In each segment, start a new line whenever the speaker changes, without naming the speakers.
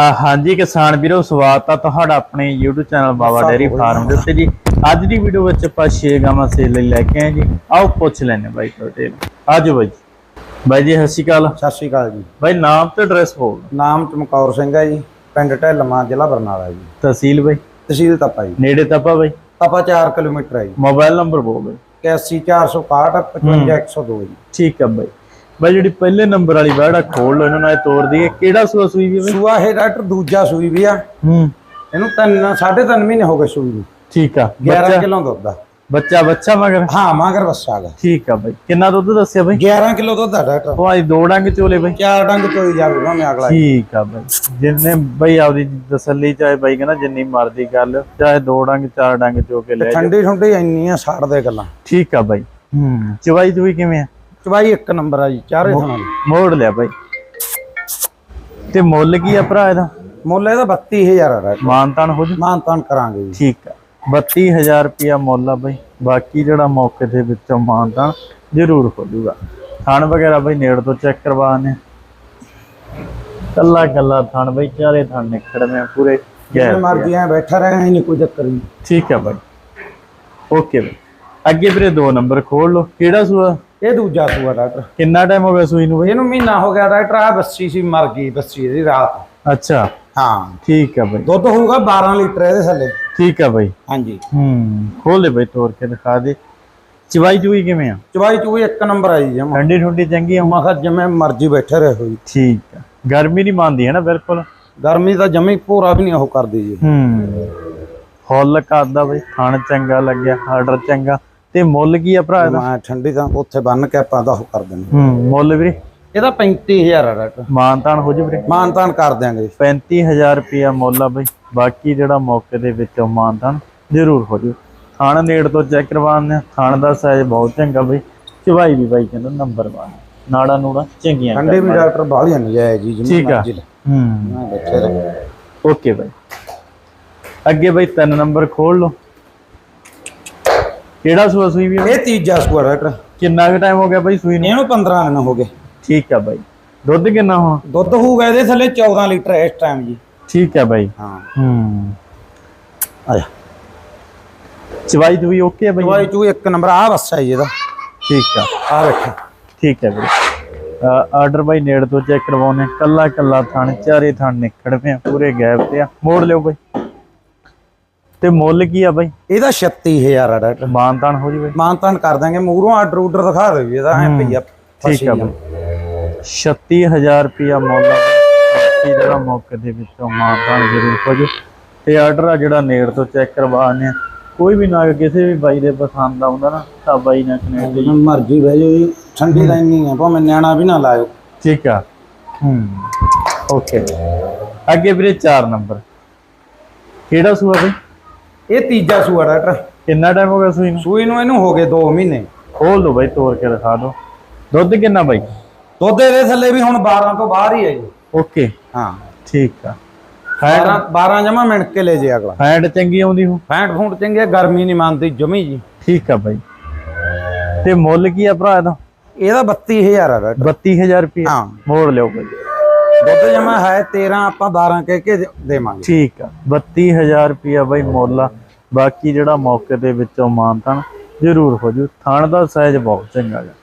ਹਾਂਜੀ ਕਿਸਾਨ ਵੀਰੋ ਸਵਾਗਤ ਆ ਤੁਹਾਡਾ ਆਪਣੇ YouTube channel Baba dairy farm ਦੇ ਉੱਤੇ ਜੀ। ਅੱਜ ਦੀ ਵੀਡੀਓ ਵਿੱਚ ਆਪਾਂ ਛੇ ਗਾਵਾਂ ਸੇਲ ਲਈ ਲੈ ਕੇ ਆਏ ਜੀ। ਆਓ ਪੁੱਛ ਲੈਣੇ ਬਾਈ ਤੁਹਾਡੇ। ਆਜੋ ਬਾਈ ਬਾਈ ਜੀ ਸਤਿ ਸ਼੍ਰੀ ਅਕਾਲ।
ਸਤਿ ਸ਼੍ਰੀ ਅਕਾਲ ਜੀ।
ਬਾਈ ਨਾਮ ਤੇ ਐਡਰੈਸ ਬੋਲ
ਨਾਮ ਚਮਕੌਰ ਸਿੰਘ ਹੈ ਜੀ। ਪਿੰਡ ਢਿੱਲਵਾਂ ਜ਼ਿਲ੍ਹਾ ਬਰਨਾਲਾ ਜੀ।
ਤਹਿਸੀਲ ਬਾਈ?
ਤਹਿਸੀਲ ਤਪਾ ਜੀ।
ਨੇੜੇ ਤਪਾ ਬਾਈ?
ਤਪਾ 4 ਕਿਲੋਮੀਟਰ ਹੈ ਜੀ।
ਮੋਬਾਈਲ ਨੰਬਰ ਬੋਲ ਬਾਈ
81461 55102 ਜੀ।
ਠੀਕ ਆ ਬਾਈ। ਬਾਈ ਜਿਹੜੀ ਪਹਿਲੇ ਨੰਬਰ ਵਾਲੀ ਬਾੜਾ ਖੋਲ ਲਓ ਇਹਨਾਂ ਨਾਲ ਤੋੜ ਦਈਏ। ਕਿਹੜਾ ਸੂਆ ਸੂਈ ਵੀ ਬਾਈ?
ਸੂਆ ਇਹ ਡਾਕਟਰ ਦੂਜਾ ਸੂਈ ਵੀ ਆ।
ਹੂੰ।
ਇਹਨੂੰ ਤਿੰਨ ਸਾਢੇ ਤਿੰਨ ਮਹੀਨੇ ਹੋ ਗਏ ਸੂਈ ਨੂੰ।
ਠੀਕ ਆ।
11
ਬੱਚਾ
ਕਿਲੋ ਦੁੱਧ ਦਾ
ਬੱਚਾ ਬੱਚਾ ਮਗਰ?
ਹਾਂ ਮਾਗਰ ਬੱਸਾ ਗਾ
ਠੀਕ ਆ ਬਾਈ। ਕਿੰਨਾ ਦੁੱਧ ਦੱਸਿਆ ਬਾਈ?
11 ਕਿਲੋ ਦੁੱਧ ਦਾ ਡਾਕਟਰ।
ਉਹ ਅੱਜ ਦੋ ਡੰਗ ਚੋਲੇ ਬਾਈ।
ਚਾਰ ਡੰਗ ਚੋਈ ਜਾਵੇਗਾ ਮੈਂ ਅਗਲਾ
ਠੀਕ ਆ ਬਾਈ। ਜਿੰਨੇ ਬਈ ਆਪਦੀ ਤਸੱਲੀ ਚਾਹੇ ਬਾਈ ਕਹਿੰਦਾ ਜਿੰਨੀ ਮਰਜ਼ੀ ਗੱਲ ਚਾਹੇ ਦੋ ਡੰਗ ਚਾਰ ਡੰਗ ਚੋ ਕੇ ਲੈ ਜਾ
ਠੰਡੀ ਠੰਡੀ ਇੰਨੀ ਆ ਛੱਡ ਦੇ ਗੱਲਾਂ।
ਠੀਕ ਆ ਬਾਈ। ਹੂੰ। ਚਵਾਈ ਚੁਈ ਕਿਵੇਂ ਆ?
ਚਵਾਈ ਇੱਕ ਨੰਬਰ ਆ ਜੀ ਚਾਰੇ ਥਾਂ ਦੀ
ਮੋੜ ਲਿਆ ਬਾਈ। ਤੇ ਮੁੱਲ ਕੀ ਆ ਭਰਾ ਇਹਦਾ?
ਮੁੱਲ ਇਹਦਾ 32000 ਆ ਡਾਕਟਰ
ਮਾਨਤਾਨ ਹੋ ਜੂ?
ਮਾਨ ਤਾਨ ਕਰਾਂਗੇ ਜੀ।
ਠੀਕ ਆ। 32000 ਰੁਪਿਆ ਮੁੱਲ ਆ ਬਾਈ। ਬਾਕੀ ਜਿਹੜਾ ਮੌਕੇ ਦੇ ਵਿੱਚੋਂ ਮਾਨਤਾਨ ਜ਼ਰੂਰ ਹੋ ਜੂਗਾ। ਥਣ ਵਗੈਰਾ ਬਾਈ ਨੇੜ ਤੋਂ ਚੈੱਕ ਕਰਵਾਣੇ ਕੱਲਾ ਕੱਲਾ ਥਣ ਬਾਈ ਚਾਰੇ ਥਣ ਨਿਕੜਵੇਂ ਆ ਪੂਰੇ
ਜਿਵੇਂ ਮਰਜ਼ੀ ਐ ਬੈਠਾ ਰਹੇ ਨਹੀਂ ਕੋਈ ਚੱਕਰ ਨਹੀਂ
ਠੀਕ ਹੈ ਬਾਈ। ਓਕੇ ਅੱਗੇ ਵੀਰੇ ਦੋ ਨੰਬਰ ਖੋਲ ਲਓ। ਕਿਹੜਾ ਸੂਆ?
ਇਹ ਦੂਜਾ ਸੂਆ ਡਾਕਟਰ।
ਕਿੰਨਾ ਟਾਈਮ ਹੋ ਗਿਆ ਸੂਈ ਨੂੰ ਬਾਈ?
ਇਹਨੂੰ ਮਹੀਨਾ ਹੋ ਗਿਆ ਡਾਕਟਰ ਆ ਬੱਸੀ ਸੀ ਮਰ ਗਈ ਬੱਸੀ ਇਹਦੀ ਰਾਤ।
ਅੱਛਾ।
ਹਾਂ।
ਠੀਕ ਹੈ ਬਾਈ।
ਦੁੱਧ ਹੋਊਗਾ 12 ਲੀਟਰ ਇਹਦੇ ਥੱਲੇ।
ਠੀਕ ਹੈ ਬਾਈ।
ਹਾਂਜੀ।
ਹੂੰ ਖੋਲ ਲੈ ਬਾਈ ਤੋੜ ਕੇ ਦਿਖਾ ਦੇ। ਚਵਾਈ ਚੂਈ ਕਿਵੇਂ ਆ?
ਚਵਾਈ ਚੂਈ ਇੱਕ ਨੰਬਰ ਆਈ ਜਮਾ
ਠੰਡੀ ਠੰਡੀ ਚੰਗੀ ਆ।
ਮੈਂ ਕਿਹਾ ਜਿਵੇਂ ਮਰਜ਼ੀ ਬੈਠੇ ਰਹੇ ਹੋਈ।
ਠੀਕ ਆ। ਗਰਮੀ ਨਹੀਂ ਮੰਨਦੀ ਹੈ ਨਾ ਬਿਲਕੁਲ?
ਗਰਮੀ ਤਾਂ ਜਮੀ ਭੋਰਾ ਵੀ ਨਹੀਂ ਉਹ ਕਰਦੀ ਜੀ।
ਹੂੰ। ਫੁੱਲ ਕਰਦਾ ਬਾਈ ਖਾਣ ਚੰਗਾ ਲੱਗਿਆ ਆਰਡਰ ਚੰਗਾ। ਤੇ ਮੁੱਲ ਕੀ ਆ ਭਰਾ ਇਹਦਾ?
ਮੈਂ ਠੰਡੀ ਤਾਂ ਉੱਥੇ ਬੰਨ ਕੇ ਆਪਾਂ ਦਾ ਉਹ ਕਰ ਦਿੰਦੇ
ਹੂੰ। ਮੁੱਲ ਵੀਰੇ?
ਇਹਦਾ 35000 ਆ ਡਾਕਟਰ
ਮਾਨਤਾਨ ਹੋ ਜੂ ਵੀਰੇ।
ਮਾਨ ਤਾਨ ਕਰ ਦਿਆਂਗੇ
35000 ਰੁਪਿਆ ਮੁੱਲ ਆ ਬਈ। ਬਾਕੀ ਜਿਹੜਾ ਮੌਕੇ ਦੇ ਵਿੱਚੋਂ ਮਾਨਤਾਨ ਜ਼ਰੂਰ ਹੋ ਜੂ। ਥਾਣ ਨੇੜ ਤੋਂ ਚੈੱਕ ਕਰਵਾਉਂਦੇ ਆ ਥਾਣ ਦਾ ਸਾਈਜ਼ ਬਹੁਤ ਚੰਗਾ ਬਈ। ਚਵਾਈ ਵੀ ਬਾਈ ਕਹਿੰਦਾ ਨੰਬਰ 1 ਨਾੜਾ ਨੂੜਾ ਚੰਗੀਆਂ
ਠੰਡੇ ਵੀ ਡਾਕਟਰ ਬਾਹਲੀਆਂ ਨਹੀਂ ਜਾਏ ਜੀ
ਆ।
ਮਰਜ਼ੀ ਲੈ।
ਹੂੰ। ਓਕੇ ਬਾਈ। ਅੱਗੇ ਬਾਈ ਤਿੰਨ ਨੰਬਰ ਖੋਲ ਲਓ। ਕਿਹੜਾ ਸੂਆ ਸੂਈ ਵੀ?
ਇਹ ਤੀਜਾ ਸੂਆ ਡਾਕਟਰ
ਕਿੰਨਾ ਕੁ ਟਾਈਮ ਹੋ ਗਿਆ ਬਾਈ ਸੂਈ ਨੂੰ?
ਇਹਨੂੰ 15 ਦਿਨ ਹੋ ਗਏ।
ਠੀਕ ਆ ਬਾਈ। ਦੁੱਧ ਕਿੰਨਾ ਹੁਣ?
ਦੁੱਧ ਹੋਊਗਾ ਇਹਦੇ ਥੱਲੇ 14 ਲੀਟਰ ਇਸ ਟਾਈਮ ਜੀ।
ਠੀਕ ਆ ਬਾਈ।
ਹਾਂ।
ਹੂੰ।
ਆ ਜਾ।
ਚਵਾਈ ਚੂਈ ਓਕੇ ਆ ਬਾਈ?
ਦਵਾਈ ਚੂ ਇੱਕ ਨੰਬਰ ਆ ਬੱਸਾ ਜੀ ਇਹਦਾ।
ਠੀਕ ਆ।
ਆ ਬੈਠਾ
ਠੀਕ ਹੈ ਵੀਰੇ ਆਰਡਰ ਬਾਈ ਨੇੜ ਤੋਂ ਚੈੱਕ ਕਰਵਾਉਣੇ ਕੱਲਾ ਕੱਲਾ ਥਣ ਚਾਰੇ ਥਣ ਨਿਕੜ ਪਏ ਪੂਰੇ ਗੈਪ ਤੇ ਆ। ਮੋੜ ਲਿਓ ਬਾਈ। ਤੇ ਮੁੱਲ ਕੀ ਆ ਬਾਈ?
ਇਹਦਾ 36000 ਆ ਡਾਕਟਰ।
ਮਾਨਤਾਨ ਹੋ ਜੂਵੇ
ਮਾਨਤਾਨ ਕਰ ਦਾਂਗੇ ਮੂਹਰੋਂ ਆਰਡਰ ਉਡਰ ਦਿਖਾ ਦੇ ਵੀ ਇਹਦਾ ਐ ਪਈਆ
ਠੀਕ ਆ ਬਾਈ। 36000 ਰੁਪਿਆ ਮੁੱਲ ਆ ਬਾਕੀ ਜਿਹੜਾ ਮੌਕੇ ਦੇ ਵਿੱਚੋਂ ਮਾਨਤਾਨ ਜ਼ਰੂਰ ਹੋ ਜੂ ਤੇ ਆਰਡਰ ਆ ਜਿਹੜਾ ਨੇੜ ਤੋਂ ਚੈੱਕ ਕਰਵਾਉਣੇ ਆ। ਕੋਈ ਵੀ ਨਾ ਕਿਸੇ ਵੀ ਬਾਈ ਦੇ ਪਸੰਦ ਆਉਂਦਾ ਨਾ ਤਾਂ ਬਾਈ ਨਾਲ ਕਨੈਕਟ ਜੀ
ਮਰਜ਼ੀ ਬਹਿ ਜਾਓ ਜੀ ਠੰਡੀ ਇੰਨੀ ਆ ਭਾਵੇਂ ਨਿਆਣਾ ਵੀ ਨਾ ਲਾਇਓ।
ਠੀਕ ਆ। ਹੂੰ ਓਕੇ। ਅੱਗੇ ਵੀਰੇ 4 ਨੰਬਰ। ਕਿਹੜਾ ਸੂਆ ਬਈ?
ਇਹ ਤੀਜਾ ਸੂਆ ਡਾਕਟਰ।
ਕਿੰਨਾ ਟਾਈਮ ਹੋ ਗਿਆ ਸੂਈ ਨੂੰ?
ਸੂਈ ਨੂੰ ਇਹਨੂੰ ਹੋ ਗਏ 2 ਮਹੀਨੇ।
ਖੋਲ ਦੋ ਬਾਈ ਤੋੜ ਕੇ ਦਿਖਾ ਦੋ। ਦੁੱਧ ਕਿੰਨਾ ਬਾਈ?
ਦੁੱਧ ਇਹਦੇ ਥੱਲੇ ਵੀ ਹੁਣ 12 ਤੋਂ ਬਾਹਰ ਹੀ ਹੈ ਜੀ।
ਓਕੇ।
ਹਾਂ।
ਠੀਕ ਆ। ਫੈਟ
12 12 ਜਮਾ ਮਿੰਟ ਕੇ ਲੈ ਜੇ ਅਗਲਾ।
ਫੈਟ ਚੰਗੀ ਆਉਂਦੀ ਹੋ
ਫੈਂਟ ਫੂੰਟ ਚੰਗੇ ਗਰਮੀ ਨਹੀਂ ਮੰਨਦੀ ਜਮੀ ਜੀ।
ਠੀਕ ਆ ਬਾਈ। ਤੇ ਮੁੱਲ ਕੀ ਆ ਭਰਾ ਇਹਦਾ?
ਇਹਦਾ 32000 ਆ ਡਾਕਟਰ।
32000 ਰੁਪਏ
ਹਾਂ।
ਮੋੜ ਲਿਓ ਬਾਈ।
ਦੁੱਧ ਜਮਾ ਹੈ 13 ਆਪਾਂ 12 ਕਹਿ ਕੇ ਦੇਵਾਂਗੇ।
ਠੀਕ ਆ 32000 ਰੁਪਿਆ ਬਾਈ ਮੁੱਲ ਆ। ਬਾਕੀ ਜਿਹੜਾ ਮੌਕੇ ਦੇ ਵਿੱਚੋਂ ਮਾਨਤਾਨ ਜ਼ਰੂਰ ਹੋ ਜੂ। ਥਾਣ ਦਾ ਸਾਈਜ਼ ਬਹੁਤ ਚੰਗਾ ਹੈ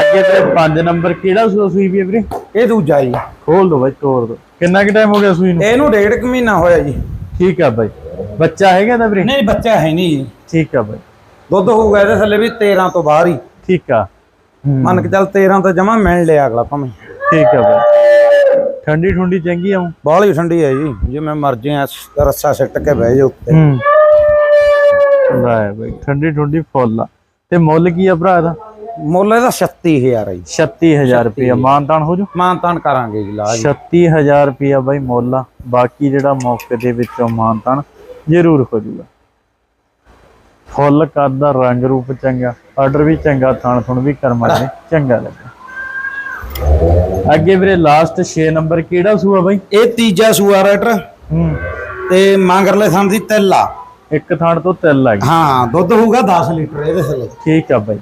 ਅੱਗੇ ਤੇ 5 ਨੰਬਰ ਕਿਹੜਾ ਸੂਈ ਵੀ ਵੀਰੇ?
ਇਹ ਦੂਜਾ ਜੀ।
ਖੋਲ ਦੋ ਬਾਈ ਤੋੜ ਦੋ। ਕਿੰਨਾ ਕਿ ਟਾਈਮ ਹੋ ਗਿਆ ਸੂਈ ਨੂੰ?
ਇਹਨੂੰ ਡੇਢ ਕੁ ਮਹੀਨਾ ਹੋਇਆ ਜੀ।
ਠੀਕ ਆ ਬਾਈ। ਬੱਚਾ ਹੈਗਾ ਤਾਂ ਵੀਰੇ?
ਨਹੀਂ ਬੱਚਾ ਹੈ ਨਹੀਂ
ਠੀਕ ਆ ਬਾਈ।
ਦੁੱਧ ਹੋਊਗਾ ਇਹਦੇ ਥੱਲੇ ਵੀ 13 ਤੋਂ ਬਾਹਰ ਹੀ।
ਠੀਕ ਆ।
ਮੰਨ ਕੇ ਚੱਲ 13 ਤੋਂ ਜਮਾ ਮਿਲ ਲਿਆ ਅਗਲਾ ਭਾਵੇਂ।
ਠੀਕ ਆ ਬਾਈ ਠੰਡੀ ਠੁੰਡੀ ਚੰਗੀ ਆਉਂ
ਬਾਹਲੀ ਠੰਡੀ ਹੈ ਜੀ ਜਿਵੇਂ ਮਰਜ਼ੀ ਆ ਰੱਸਾ ਸਿੱਟ ਕੇ ਬਹਿ ਜਾ ਉੱਤੇ।
ਲੈ ਬਾਈ ਠੰਡੀ ਠੁੰਡੀ ਫੁੱਲ ਆ। ਤੇ ਮੁੱਲ ਕੀ ਆ ਭਰਾ ਦਾ
ਮੁੱਲ ਇਹਦਾ 36000 ਹੈ ਜੀ।
36000 ਰੁਪਇਆ। ਮਾਨਤਾਨ ਹੋ ਜੂ?
ਮਾਨ ਤਾਨ ਕਰਾਂਗੇ ਜੀ ਲਾ ਜੀ।
36000 ਰੁਪਇਆ ਬਾਈ ਮੁੱਲ ਆ। ਬਾਕੀ ਜਿਹੜਾ ਮੌਕੇ ਦੇ ਵਿੱਚੋਂ ਮਾਨਤਾਨ ਜ਼ਰੂਰ ਹੋ ਜੂਗਾ। ਫੁੱਲ ਕਰਦਾ ਰੰਗ ਰੂਪ ਚੰਗਾ ਆਰਡਰ ਵੀ ਚੰਗਾ ਥਾਣ ਥੁਣ ਵੀ ਕਰਮਾਂ ਨੇ ਚੰਗਾ ਲੱਗਾ। ਅੱਗੇ ਵੀਰੇ ਲਾਸਟ 6 ਨੰਬਰ ਕਿਹੜਾ ਸੂਆ ਬਾਈ?
ਇਹ ਤੀਜਾ ਸੂਆ ਰੈਟਰ
ਹੂੰ।
ਤੇ ਮੰਗਰਲੇ ਥਾਂ ਦੀ ਤਿੱਲ ਆ।
ਇੱਕ ਥਾਣ ਤੋਂ ਤਿੰਨ ਲੱਗ
ਹਾਂ ਦੁੱਧ ਹੋਊਗਾ 10 ਲੀਟਰ ਇਹਦੇ ਥੱਲੇ।
ਠੀਕ ਆ ਬਾਈ।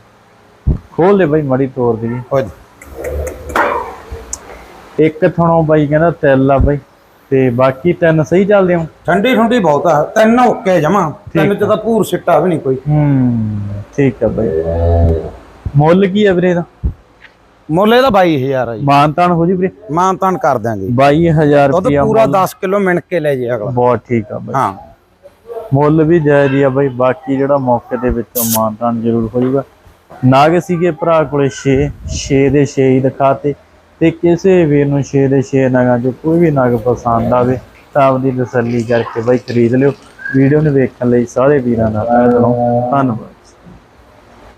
ਖੋਲ ਲੈ ਬਾਈ ਮੜੀ ਤੋੜ
ਹੋ ਜੀ।
ਇੱਕ ਥਣੋਂ ਬਾਈ ਕਹਿੰਦਾ ਤਿਲ ਆ ਬਾਈ। ਤੇ ਬਾਕੀ ਤਿੰਨ ਸਹੀ ਚੱਲਦੇ ਹੋ?
ਠੰਡੀ ਠੰਡੀ ਬਹੁਤ ਆ। ਤਿੰਨ ਓਕੇ ਜਮਾ। ਤਿੰਨ ਚ ਤਾਂ ਪੂਰ ਸਿੱਟਾ ਵੀ ਨਹੀਂ ਕੋਈ।
ਹੂੰ ਠੀਕ ਆ ਬਾਈ। ਮੁੱਲ ਕੀ ਆ ਵੀਰੇ ਦਾ
ਮੁੱਲ ਇਹਦਾ 22000 ਆ ਜੀ।
ਮਾਨਤਾਨ ਹੋ ਜੀ ਵੀਰੇ?
ਮਾਨ ਤਾਨ ਕਰ ਦਿਆਂਗੇ।
22000
ਦੁੱਧ
ਰੁਪਿਆ
ਪੂਰਾ 10 ਕਿਲੋ ਮਿਣ ਕੇ ਲੈ ਜੇ ਅਗਲਾ।
ਬਹੁਤ ਠੀਕ ਆ ਬਾਈ।
ਹਾਂ।
ਮੁੱਲ ਵੀ ਜਾਇਜ਼ ਹੀ ਆ ਬਾਈ। ਬਾਕੀ ਜਿਹੜਾ ਮੌਕੇ ਦੇ ਵਿੱਚੋਂ ਮਾਨਤਾਨ ਜ਼ਰੂਰ ਹੋ ਜਾਊਗਾ ਨਾਗ ਸੀਗੇ ਭਰਾ ਕੋਲੇ 6 6 ਦੇ 6 ਹੀ ਦਿਖਾਤੇ। ਤੇ ਕਿਸੇ ਵੀਰ ਨੂੰ 6 ਦੇ 6 ਨਗਾਂ ਚੋਂ ਕੋਈ ਵੀ ਨਗ ਪਸੰਦ ਆਵੇ ਤਾਂ ਆਪਦੀ ਤਸੱਲੀ ਕਰਕੇ ਬਾਈ ਖਰੀਦ ਲਿਓ। ਵੀਡੀਓ ਨੂੰ ਵੇਖਣ ਲਈ ਸਾਰੇ ਵੀਰਾਂ ਦਾ ਤਹਿ ਦਿਲੋਂ ਧੰਨਵਾਦ।